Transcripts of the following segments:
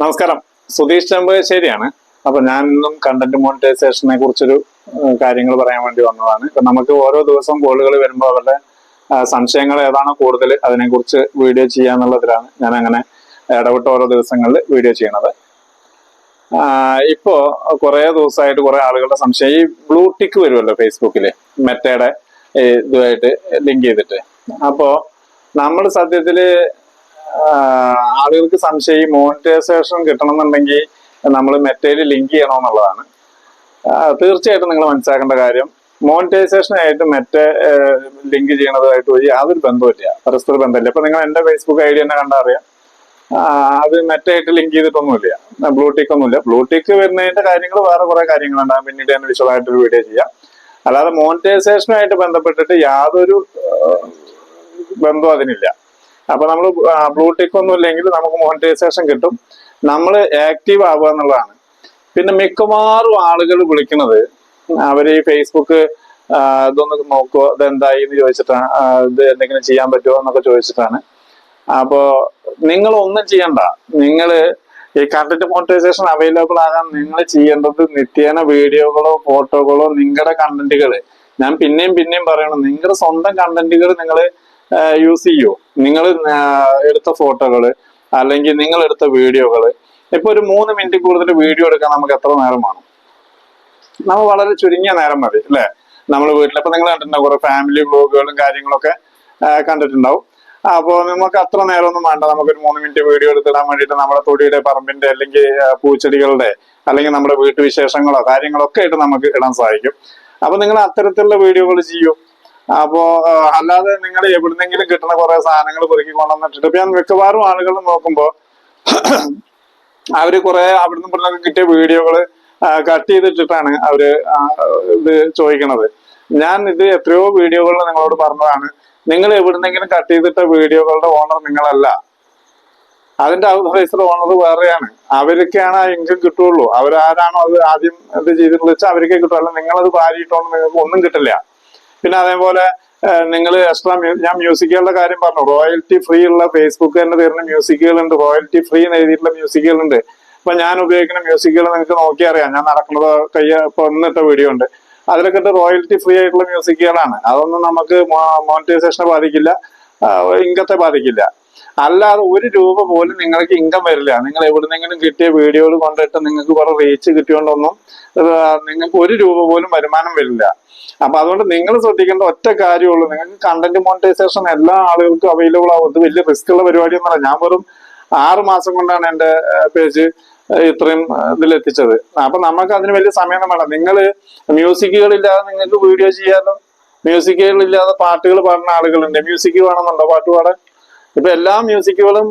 നമസ്കാരം. സുധീഷ് ശരിയാണ് അപ്പൊ ഞാൻ ഇന്നും കണ്ടന്റ് മോണിറ്റൈസേഷനെ കുറിച്ചൊരു കാര്യങ്ങൾ പറയാൻ വേണ്ടി വന്നതാണ്. ഇപ്പൊ നമുക്ക് ഓരോ ദിവസവും കോളുകൾ വരുമ്പോൾ അവരുടെ സംശയങ്ങൾ ഏതാണോ കൂടുതൽ അതിനെക്കുറിച്ച് വീഡിയോ ചെയ്യാന്നുള്ളതിലാണ് ഞാൻ അങ്ങനെ ഇടപെട്ട ഓരോ ദിവസങ്ങളിൽ വീഡിയോ ചെയ്യണത്. ഇപ്പോ കുറെ ദിവസമായിട്ട് കുറെ ആളുകളുടെ സംശയം. ഈ ബ്ലൂ ടിക്ക് വരുമല്ലോ ഫേസ്ബുക്കിൽ മെറ്റയുടെ ഇതുമായിട്ട് ലിങ്ക് ചെയ്തിട്ട്. അപ്പോ നമ്മൾ സത്യത്തിൽ ആഹ് ആളുകൾക്ക് സംശയം ഈ മോണിറ്റൈസേഷൻ കിട്ടണമെന്നുണ്ടെങ്കിൽ നമ്മൾ മെറ്റയിൽ ലിങ്ക് ചെയ്യണമെന്നുള്ളതാണ്. തീർച്ചയായിട്ടും നിങ്ങൾ മനസ്സിലാക്കേണ്ട കാര്യം. മോണിറ്റൈസേഷനായിട്ട് മെറ്റ ലിങ്ക് ചെയ്യണതായിട്ട് വഴി യാതൊരു ബന്ധമില്ല പരസ്പര ബന്ധമില്ല. ഇപ്പൊ നിങ്ങൾ എന്റെ ഫേസ്ബുക്ക് ഐ ഡി തന്നെ കണ്ടാ അറിയാം. ആഹ് അത് മെറ്റായിട്ട് ലിങ്ക് ചെയ്തിട്ടൊന്നുമില്ല. ബ്ലൂടിക്ക് ഒന്നുമില്ല. ബ്ലൂടിക്ക് വരുന്നതിന്റെ കാര്യങ്ങൾ വേറെ കുറെ കാര്യങ്ങളുണ്ടാകും പിന്നീട് ഞാൻ വിശദമായിട്ട് ഒരു വീഡിയോ ചെയ്യാം. അല്ലാതെ മോണിറ്റൈസേഷനുമായിട്ട് ബന്ധപ്പെട്ടിട്ട് യാതൊരു ബന്ധവും അതിനില്ല. അപ്പൊ നമ്മൾ ബ്ലൂടെക് ഒന്നും ഇല്ലെങ്കിൽ നമുക്ക് മോണിറ്റൈസേഷൻ കിട്ടും. നമ്മൾ ആക്റ്റീവ് ആവുക എന്നുള്ളതാണ്. പിന്നെ മിക്കവാറും ആളുകൾ വിളിക്കുന്നത് അവർ ഈ ഫേസ്ബുക്ക് ഇതൊന്ന് നോക്കുവോ ഇതെന്തായി എന്ന് ചോദിച്ചിട്ടാണ് ഇത് എന്തെങ്കിലും ചെയ്യാൻ പറ്റുമോ എന്നൊക്കെ ചോദിച്ചിട്ടാണ്. അപ്പോ നിങ്ങൾ ഒന്നും ചെയ്യണ്ട. നിങ്ങൾ ഈ കണ്ടന്റ് മോണിറ്റൈസേഷൻ അവൈലബിൾ ആകാൻ നിങ്ങൾ ചെയ്യേണ്ടത് നിത്യേന വീഡിയോകളോ ഫോട്ടോകളോ നിങ്ങളുടെ കണ്ടന്റുകൾ ഞാൻ പിന്നെയും പിന്നെയും പറയണം നിങ്ങളുടെ സ്വന്തം കണ്ടന്റുകൾ നിങ്ങൾ യൂസ് ചെയ്യൂ. നിങ്ങൾ എടുത്ത ഫോട്ടോകൾ അല്ലെങ്കിൽ നിങ്ങൾ എടുത്ത വീഡിയോകൾ ഇപ്പൊ ഒരു മൂന്ന് മിനിറ്റ് കൂടുതൽ വീഡിയോ എടുക്കാൻ നമുക്ക് എത്ര നേരം വേണം? നമ്മൾ വളരെ ചുരുങ്ങിയ നേരം മതി അല്ലെ? നമ്മൾ വീട്ടിൽ ഇപ്പൊ നിങ്ങൾ കണ്ടിട്ടുണ്ടാവും കുറെ ഫാമിലി വ്ലോഗുകളും കാര്യങ്ങളൊക്കെ കണ്ടിട്ടുണ്ടാവും. അപ്പോൾ നമുക്ക് അത്ര നേരമൊന്നും വേണ്ട. നമുക്ക് ഒരു മൂന്ന് മിനിറ്റ് വീഡിയോ എടുത്തിടാൻ വേണ്ടിയിട്ട് നമ്മുടെ തൊടിയുടെ പറമ്പിന്റെ അല്ലെങ്കിൽ പൂച്ചെടികളുടെ അല്ലെങ്കിൽ നമ്മുടെ വീട്ടു വീട്ടുവിശേഷങ്ങളോ കാര്യങ്ങളൊക്കെ ആയിട്ട് നമുക്ക് ഇടാൻ സാധിക്കും. അപ്പൊ നിങ്ങൾ അത്തരത്തിലുള്ള വീഡിയോകൾ ചെയ്യൂ. അപ്പോ അല്ലാതെ നിങ്ങൾ എവിടുന്നെങ്കിലും കിട്ടുന്ന കുറെ സാധനങ്ങൾ പെറുക്കി കൊണ്ടുവന്നിട്ടുണ്ട്. ഇപ്പൊ ഞാൻ മിക്കവാറും ആളുകൾ നോക്കുമ്പോ അവർ കുറെ അവിടുന്ന് ഇവിടുന്നൊക്കെ കിട്ടിയ വീഡിയോകൾ കട്ട് ചെയ്തിട്ടിട്ടാണ് അവർ ഇത് ചോദിക്കണത്. ഞാൻ ഇത് എത്രയോ വീഡിയോകളിൽ നിങ്ങളോട് പറഞ്ഞതാണ്. നിങ്ങൾ എവിടുന്നെങ്കിലും കട്ട് ചെയ്തിട്ട വീഡിയോകളുടെ ഓണർ നിങ്ങളല്ല. അതിന്റെ ഔത്തറൈസർ ഓണർ വേറെയാണ്. അവരൊക്കെയാണ് ആ ഇൻകം കിട്ടുള്ളൂ. അവരാരാണോ അത് ആദ്യം ഇത് ചെയ്തിട്ടുള്ളത് വെച്ചാൽ അവർക്കേ കിട്ടുള്ളൂ നിങ്ങളത് പാരിയിട്ടോണ്ട് നിങ്ങൾക്ക് ഒന്നും കിട്ടില്ല. പിന്നെ അതേപോലെ നിങ്ങൾ എക്സ്ട്രാ ഞാൻ മ്യൂസിക്കുകളുടെ കാര്യം പറഞ്ഞു. റോയൽറ്റി ഫ്രീ ഉള്ള ഫേസ്ബുക്ക് തന്നെ തരുന്ന മ്യൂസിക്കുകളുണ്ട് റോയൽറ്റി ഫ്രീ എന്ന് എഴുതിയിട്ടുള്ള മ്യൂസിക്കുകളുണ്ട് ഇപ്പൊ ഞാൻ ഉപയോഗിക്കുന്ന മ്യൂസിക്കുകൾ നിങ്ങൾക്ക് നോക്കിയറിയാം ഞാൻ നടക്കുന്നത് കയ്യ ഇപ്പൊ ഒന്നിട്ട വീഡിയോ ഉണ്ട്. അതിലൊക്കെ റോയൽറ്റി ഫ്രീ ആയിട്ടുള്ള മ്യൂസിക്കുകളാണ് അതൊന്നും നമുക്ക് മോണിറ്റൈസേഷനെ ബാധിക്കില്ല. ഇൻകത്തെ ബാധിക്കില്ല. അല്ലാതെ ഒരു രൂപ പോലും നിങ്ങൾക്ക് ഇൻകം വരില്ല. നിങ്ങൾ എവിടുന്നെങ്കിലും കിട്ടിയ വീഡിയോകൾ കൊണ്ടിട്ട് നിങ്ങൾക്ക് കുറെ റീച്ച് കിട്ടിയോണ്ടൊന്നും നിങ്ങൾക്ക് ഒരു രൂപ പോലും വരുമാനം വരില്ല. അപ്പൊ അതുകൊണ്ട് നിങ്ങൾ ശ്രദ്ധിക്കേണ്ട ഒറ്റ കാര്യമുള്ളൂ. നിങ്ങൾക്ക് കണ്ടന്റ് മോണിറ്റൈസേഷൻ എല്ലാ ആളുകൾക്കും അവൈലബിൾ ആവും. വലിയ റിസ്ക് ഉള്ള പരിപാടി ഒന്നല്ല ഞാൻ വെറും ആറ് മാസം കൊണ്ടാണ് എന്റെ പേജ് ഇത്രയും ഇതിലെത്തിച്ചത്. അപ്പൊ നമുക്ക് അതിന് വലിയ സമയം വേണം നിങ്ങൾ മ്യൂസിക്കുകളില്ലാതെ നിങ്ങൾക്ക് വീഡിയോ ചെയ്യാലോ മ്യൂസിക്കുകളില്ലാതെ പാട്ടുകൾ പാടുന്ന ആളുകളുണ്ട്. മ്യൂസിക് വേണമെന്നുണ്ടോ പാട്ട് പാടാൻ? ഇപ്പൊ എല്ലാ മ്യൂസിക്കുകളും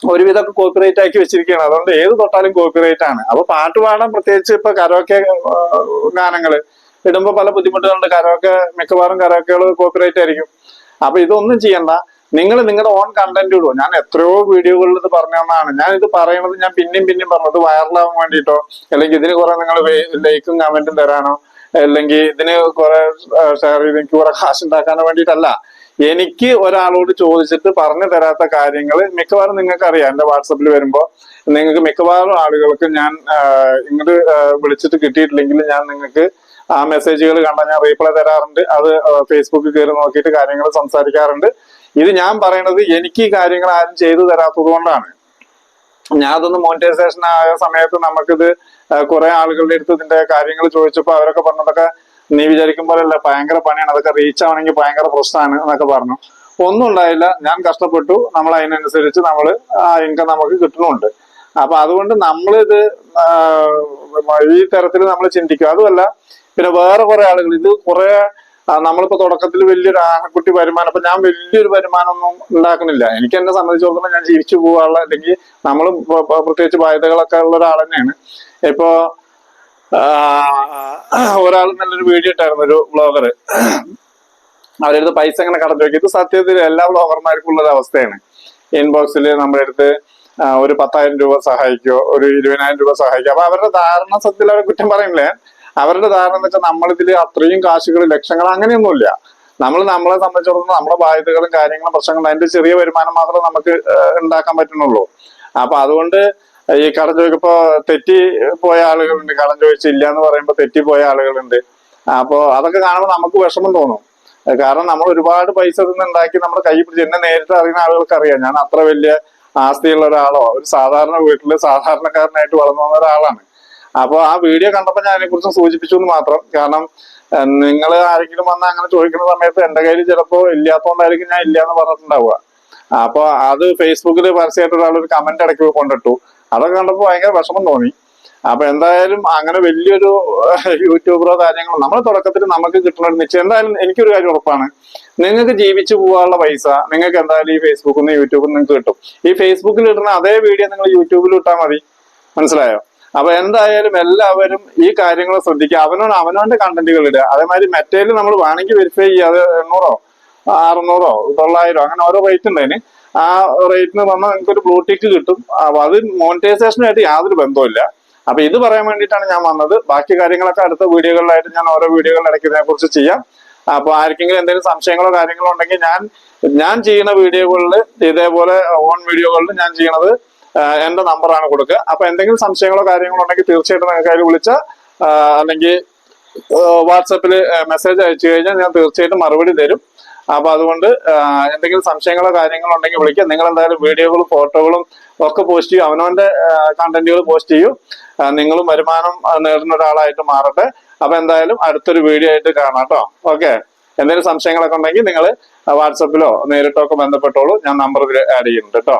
ഒരുവിധമൊക്കെ കോപ്പിറൈറ്റ് ആക്കി വെച്ചിരിക്കുകയാണ്. അതുകൊണ്ട് ഏത് തൊട്ടാലും കോപ്പിറൈറ്റ് ആണ്. അപ്പൊ പാട്ട് പാടാൻ പ്രത്യേകിച്ച് ഇപ്പൊ കരോക്കെ ഗാനങ്ങൾ ഇടുമ്പോൾ പല ബുദ്ധിമുട്ടുകളുണ്ട്. കരോക്കെ മിക്കവാറും കരോക്കകൾ കോപ്പിറൈറ്റ് ആയിരിക്കും. അപ്പൊ ഇതൊന്നും ചെയ്യണ്ട. നിങ്ങൾ നിങ്ങളുടെ ഓൺ കണ്ടന്റ് ഇടുവോ? ഞാൻ എത്രയോ വീഡിയോകളിൽ ഇത് പറഞ്ഞതാണ് ഞാൻ ഇത് പറയുന്നത് ഞാൻ പിന്നെയും പിന്നെയും പറഞ്ഞത് വൈറലാവാൻ വേണ്ടിയിട്ടോ അല്ലെങ്കിൽ ഇതിന് കുറെ നിങ്ങൾ ലൈക്കും കമന്റും തരാനോ അല്ലെങ്കിൽ ഇതിന് കുറെ ഷെയർ ചെയ്ത് എനിക്ക് കുറെ കാശ് ഉണ്ടാക്കാനോ വേണ്ടിയിട്ടല്ല. എനിക്ക് ഒരാളോട് ചോദിച്ചിട്ട് പറഞ്ഞു തരാത്ത കാര്യങ്ങൾ മിക്കവാറും നിങ്ങൾക്ക് അറിയാം എന്റെ വാട്സപ്പിൽ വരുമ്പോൾ നിങ്ങൾക്ക് മിക്കവാറും ആളുകൾക്ക് ഞാൻ ഇങ്ങോട്ട് വിളിച്ചിട്ട് കിട്ടിയിട്ടില്ലെങ്കിൽ ഞാൻ നിങ്ങൾക്ക് ആ മെസ്സേജുകൾ കണ്ടാൽ ഞാൻ റീപ്ലൈ തരാറുണ്ട്. അത് ഫേസ്ബുക്കിൽ കയറി നോക്കിയിട്ട് കാര്യങ്ങൾ സംസാരിക്കാറുണ്ട്. ഇത് ഞാൻ പറയണത് എനിക്ക് ഈ കാര്യങ്ങൾ ആരും ചെയ്തു തരാത്തത് കൊണ്ടാണ്. ഞാൻ അതൊന്ന് മോണിറ്റൈസേഷൻ ആയ സമയത്ത് നമുക്കിത് കുറെ ആളുകളുടെ അടുത്ത് ഇതിന്റെ കാര്യങ്ങൾ ചോദിച്ചപ്പോൾ അവരൊക്കെ പറഞ്ഞതൊക്കെ നീ വിചാരിക്കും പോലെയല്ല ഭയങ്കര പണിയാണ്. അതൊക്കെ റീച്ച് ആവണമെങ്കിൽ ഭയങ്കര പ്രശ്നമാണ് എന്നൊക്കെ പറഞ്ഞു. ഒന്നും ഉണ്ടായില്ല. ഞാൻ കഷ്ടപ്പെട്ടു. നമ്മൾ അതിനനുസരിച്ച് നമ്മൾ ആ ഇൻകം നമുക്ക് കിട്ടുന്നുണ്ട്. അപ്പൊ അതുകൊണ്ട് നമ്മളിത് ഈ തരത്തിൽ നമ്മൾ ചിന്തിക്കും. അതുമല്ല പിന്നെ വേറെ കുറെ ആളുകൾ ഇത് കുറെ നമ്മളിപ്പോ തുടക്കത്തിൽ വലിയൊരു ആനക്കുട്ടി വരുമാനം അപ്പൊ ഞാൻ വലിയൊരു വരുമാനമൊന്നും ഉണ്ടാക്കുന്നില്ല. എനിക്ക് എന്നെ സംബന്ധിച്ചിടത്തോളം ഞാൻ ജീവിച്ചു പോകാനുള്ള അല്ലെങ്കിൽ നമ്മൾ പ്രത്യേകിച്ച് ബാധ്യതകളൊക്കെ ഉള്ള ഒരാൾ തന്നെയാണ്. ഇപ്പോ ഒരാൾ നല്ലൊരു വീഡിയോ ഇട്ടായിരുന്നു ഒരു ബ്ലോഗർ അവരടുത്ത് പൈസ എങ്ങനെ കടന്നു വെക്കും ഇത് സത്യത്തിൽ എല്ലാ ബ്ലോഗർമാർക്കും ഉള്ള ഒരു അവസ്ഥയാണ്. ഇൻബോക്സിൽ നമ്മുടെ അടുത്ത് ഒരു പത്തായിരം രൂപ സഹായിക്കോ ഒരു ഇരുപതിനായിരം രൂപ സഹായിക്കോ. അപ്പൊ അവരുടെ ധാരണ സത്യത്തിൽ അവർ കുറ്റം പറയുന്നില്ലേ അവരുടെ ധാരണ എന്ന് വെച്ചാൽ നമ്മളിതിൽ അത്രയും കാശുകൾ ലക്ഷങ്ങൾ അങ്ങനെയൊന്നുമില്ല. നമ്മൾ നമ്മളെ സംബന്ധിച്ചിടത്തോളം നമ്മുടെ ബാധ്യതകളും കാര്യങ്ങളും പ്രശ്നങ്ങളും അതിന്റെ ചെറിയ വരുമാനം മാത്രമേ നമുക്ക് ഉണ്ടാക്കാൻ പറ്റുന്നുള്ളൂ. അപ്പൊ അതുകൊണ്ട് ഈ കടം ചോദിക്കപ്പോ തെറ്റി പോയ ആളുകളുണ്ട്. കടം ചോദിച്ചില്ല എന്ന് പറയുമ്പോൾ പോയ ആളുകളുണ്ട്. അപ്പോ അതൊക്കെ കാണുമ്പോൾ നമുക്ക് വിഷമം തോന്നും. കാരണം നമ്മൾ ഒരുപാട് പൈസ നിന്ന് ഉണ്ടാക്കി നമ്മുടെ കൈ പിടിച്ച് എന്നെ നേരിട്ട് അറിയുന്ന ആളുകൾക്ക് അറിയാം ഞാൻ അത്ര വലിയ ആസ്തിയുള്ള ഒരാളോ ഒരു സാധാരണ വീട്ടിൽ സാധാരണക്കാരനായിട്ട് വളർന്നു വന്ന ഒരാളാണ്. അപ്പൊ ആ വീഡിയോ കണ്ടപ്പോൾ ഞാൻ അതിനെക്കുറിച്ച് സൂചിപ്പിച്ചു എന്ന് മാത്രം. കാരണം നിങ്ങൾ ആരെങ്കിലും വന്ന് അങ്ങനെ ചോദിക്കുന്ന സമയത്ത് എന്റെ കയ്യിൽ ചിലപ്പോ ഇല്ലാത്തതുകൊണ്ടായിരിക്കും ഞാൻ ഇല്ല എന്ന് പറഞ്ഞിട്ടുണ്ടാവുക. അപ്പൊ അത് ഫേസ്ബുക്കിൽ പരസ്യമായിട്ട് ഒരാൾ ഒരു കമന്റ് ഇടയ്ക്ക് കൊണ്ടിട്ടു. അതൊക്കെ കണ്ടപ്പോൾ ഭയങ്കര വിഷമം തോന്നി. അപ്പൊ എന്തായാലും അങ്ങനെ വലിയൊരു യൂട്യൂബറോ കാര്യങ്ങളോ നമ്മൾ തുടക്കത്തിൽ നമുക്ക് കിട്ടുന്ന ഒരു നിശ്ചയം. എന്തായാലും എനിക്കൊരു കാര്യം ഉറപ്പാണ്. നിങ്ങൾക്ക് ജീവിച്ചു പോകാനുള്ള പൈസ നിങ്ങൾക്ക് എന്തായാലും ഈ ഫേസ്ബുക്കിൽ നിന്ന് യൂട്യൂബിൽ നിന്ന് നിങ്ങൾക്ക് കിട്ടും. ഈ ഫേസ്ബുക്കിൽ ഇടുന്ന അതേ വീഡിയോ നിങ്ങൾ യൂട്യൂബിൽ ഇട്ടാൽ മതി. മനസ്സിലായോ? അപ്പൊ എന്തായാലും എല്ലാവരും ഈ കാര്യങ്ങൾ ശ്രദ്ധിക്കുക. അവനോട് അവനവന്റെ കണ്ടന്റുകൾ ഇടുക അതേമാതിരി മറ്റേലും നമ്മൾ വേണമെങ്കിൽ വെരിഫൈ ചെയ്യുക അത് എണ്ണൂറോ അറുന്നൂറോ തൊള്ളായിരോ അങ്ങനെ ഓരോ റേറ്റ് ഉണ്ട് ആ റേറ്റിന് വന്നാൽ നിങ്ങൾക്ക് ഒരു ബ്ലൂടിക്ക് കിട്ടും. അത് മോണിറ്റൈസേഷനുമായിട്ട് യാതൊരു ബന്ധവുമില്ല. അപ്പൊ ഇത് പറയാൻ വേണ്ടിയിട്ടാണ് ഞാൻ വന്നത്. ബാക്കി കാര്യങ്ങളൊക്കെ അടുത്ത വീഡിയോകളിലായിട്ട് ഞാൻ ഓരോ വീഡിയോകളിൽ ഇടയ്ക്ക് ഇതിനെ കുറിച്ച് ചെയ്യാം. അപ്പൊ ആർക്കെങ്കിലും എന്തെങ്കിലും സംശയങ്ങളോ കാര്യങ്ങളോ ഉണ്ടെങ്കിൽ ഞാൻ ഞാൻ ചെയ്യുന്ന വീഡിയോകളിൽ ഇതേപോലെ ഓൺ വീഡിയോകളിൽ ഞാൻ ചെയ്യണത് എന്റെ നമ്പറാണ് കൊടുക്കുക. അപ്പൊ എന്തെങ്കിലും സംശയങ്ങളോ കാര്യങ്ങളോ ഉണ്ടെങ്കിൽ തീർച്ചയായിട്ടും നിങ്ങൾക്ക് അതിൽ വിളിച്ച അല്ലെങ്കിൽ വാട്സപ്പിൽ മെസ്സേജ് അയച്ചു കഴിഞ്ഞാൽ ഞാൻ തീർച്ചയായിട്ടും മറുപടി തരും. അപ്പൊ അതുകൊണ്ട് എന്തെങ്കിലും സംശയങ്ങളോ കാര്യങ്ങളോ ഉണ്ടെങ്കിൽ വിളിക്കുക നിങ്ങൾ എന്തായാലും വീഡിയോകളും ഫോട്ടോകളും ഒക്കെ പോസ്റ്റ് ചെയ്യും. അവനവന്റെ കണ്ടന്റുകൾ പോസ്റ്റ് ചെയ്യൂ. നിങ്ങളും വരുമാനം നേടുന്ന ഒരാളായിട്ട് മാറട്ടെ. അപ്പൊ എന്തായാലും അടുത്തൊരു വീഡിയോ ആയിട്ട് കാണാം കേട്ടോ ഓക്കെ? എന്തെങ്കിലും സംശയങ്ങളൊക്കെ ഉണ്ടെങ്കിൽ നിങ്ങൾ വാട്സപ്പിലോ നേരിട്ടോ ഒക്കെ ബന്ധപ്പെട്ടോളൂ. ഞാൻ നമ്പർ ആഡ് ചെയ്യുന്നുണ്ട് കേട്ടോ